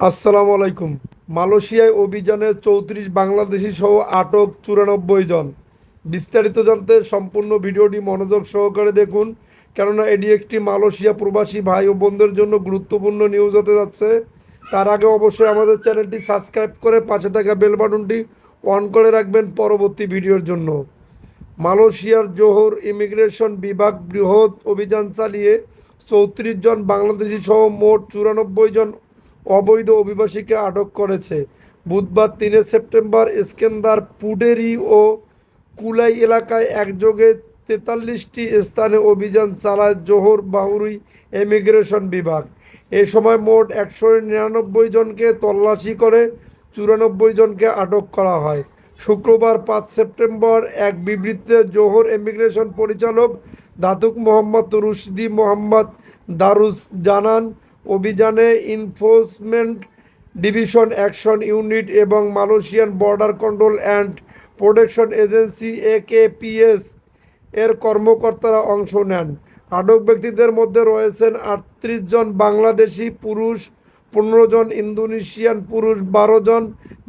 আসসালামু আলাইকুম। মালয়েশিয়ায় অভিযানে চৌত্রিশ বাংলাদেশি সহ আটক চুরানব্বই জন। বিস্তারিত জানতে সম্পূর্ণ ভিডিওটি মনোযোগ সহকারে দেখুন, কেননা এটি একটি মালয়েশিয়া প্রবাসী ভাই ও বোনদের জন্য গুরুত্বপূর্ণ নিউজ হতে যাচ্ছে। তার আগে অবশ্যই আমাদের চ্যানেলটি সাবস্ক্রাইব করে পাশে থাকা বেল বাটনটি অন করে রাখবেন পরবর্তী ভিডিওর জন্য। মালয়েশিয়ার জোহর ইমিগ্রেশন বিভাগ বৃহৎ অভিযান চালিয়ে চৌত্রিশ জন বাংলাদেশি সহ মোট চুরানব্বই জন অবৈধ অভিবাসীকে আটক করেছে। বুধবার তিনে সেপ্টেম্বর ইস্কেন্দার পুডেরি ও কুলাই এলাকায় একযোগে তেতাল্লিশটি স্থানে অভিযান চালায় জোহর বাহুরি ইমিগ্রেশন বিভাগ। এ সময় মোট একশো নিরানব্বই জনকে তল্লাশি করে চুরানব্বই জনকে আটক করা হয়। শুক্রবার পাঁচ সেপ্টেম্বর এক বিবৃতিতে জোহর ইমিগ্রেশন পরিচালক Datuk Mohammad Rushdi Mohammad Darus জানান অভিযানে ইনফোর্সমেন্ট ডিভিশন অ্যাকশন ইউনিট এবং Malaysian border control and protection agency AKPS এর কর্মকর্তারা অংশ নেন। আটক ব্যক্তিদের মধ্যে রয়েছেন আটত্রিশ জন বাংলাদেশি পুরুষ, পনেরো জন ইন্দোনেশিয়ান পুরুষ, বারো জন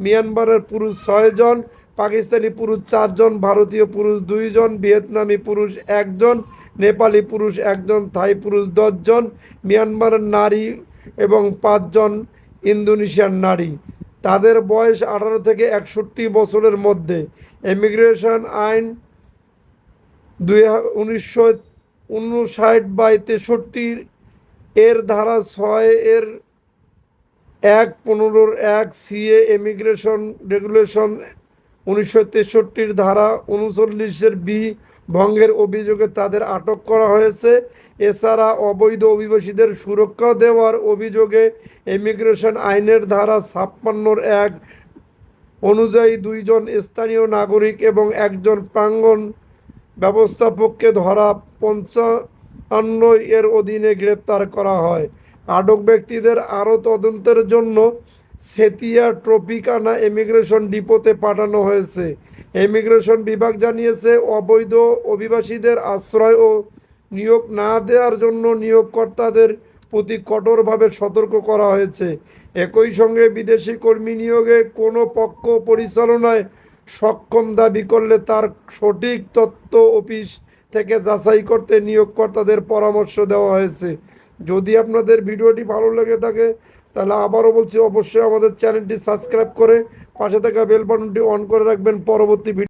মিয়ানমারের পুরুষ, ছয় জন পাকিস্তানি পুরুষ চারজন, ভারতীয় পুরুষ দুইজন, ভিয়েতনামি পুরুষ একজন, নেপালি পুরুষ একজন, থাই পুরুষ দশজন মিয়ানমারের নারী এবং পাঁচজন ইন্দোনেশিয়ান নারী। তাদের বয়স আঠারো থেকে একষট্টি বছরের মধ্যে। ইমিগ্রেশন আইন দুই উনিশশো উনষাট বাই তেষট্টির এর ধারা ছয় এর এক পনেরোর এক সিএ ইমিগ্রেশন রেগুলেশন উনিশশো তেষট্টির ধারা উনচল্লিশের বি ভঙ্গের অভিযোগে তাদের আটক করা হয়েছে। এছাড়া অবৈধ অভিবাসীদের সুরক্ষা দেওয়ার অভিযোগে ইমিগ্রেশন আইনের ধারা ছাপ্পান্নর এক অনুযায়ী দুইজন স্থানীয় নাগরিক এবং একজন প্রাঙ্গণ ব্যবস্থাপককে ধরা পঞ্চান্ন এর অধীনে গ্রেপ্তার করা হয়। আটক ব্যক্তিদের আরও তদন্তের জন্য সেতিয়া ট্রপিকানা ইমিগ্রেশন ডিপোতে পাঠানো হয়েছে। ইমিগ্রেশন বিভাগ জানিয়েছে, অবৈধ অভিবাসীদের আশ্রয় ও নিয়োগ না দেওয়ার জন্য নিয়োগকর্তাদের প্রতি কঠোরভাবে সতর্ক করা হয়েছে। একই সঙ্গে বিদেশি কর্মী নিয়োগে কোনো পক্ষ পরিচালনায় সক্ষম দাবি করলে তার সঠিক তথ্য অফিস থেকে যাচাই করতে নিয়োগকর্তাদের পরামর্শ দেওয়া হয়েছে। যদি আপনাদের ভিডিওটি ভালো লেগে থাকে তাহলে আবারও বলছি, অবশ্যই আমাদের চ্যানেলটি সাবস্ক্রাইব করে পাশে থাকা বেল বাটনটি অন করে রাখবেন। পরবর্তী ভিডিও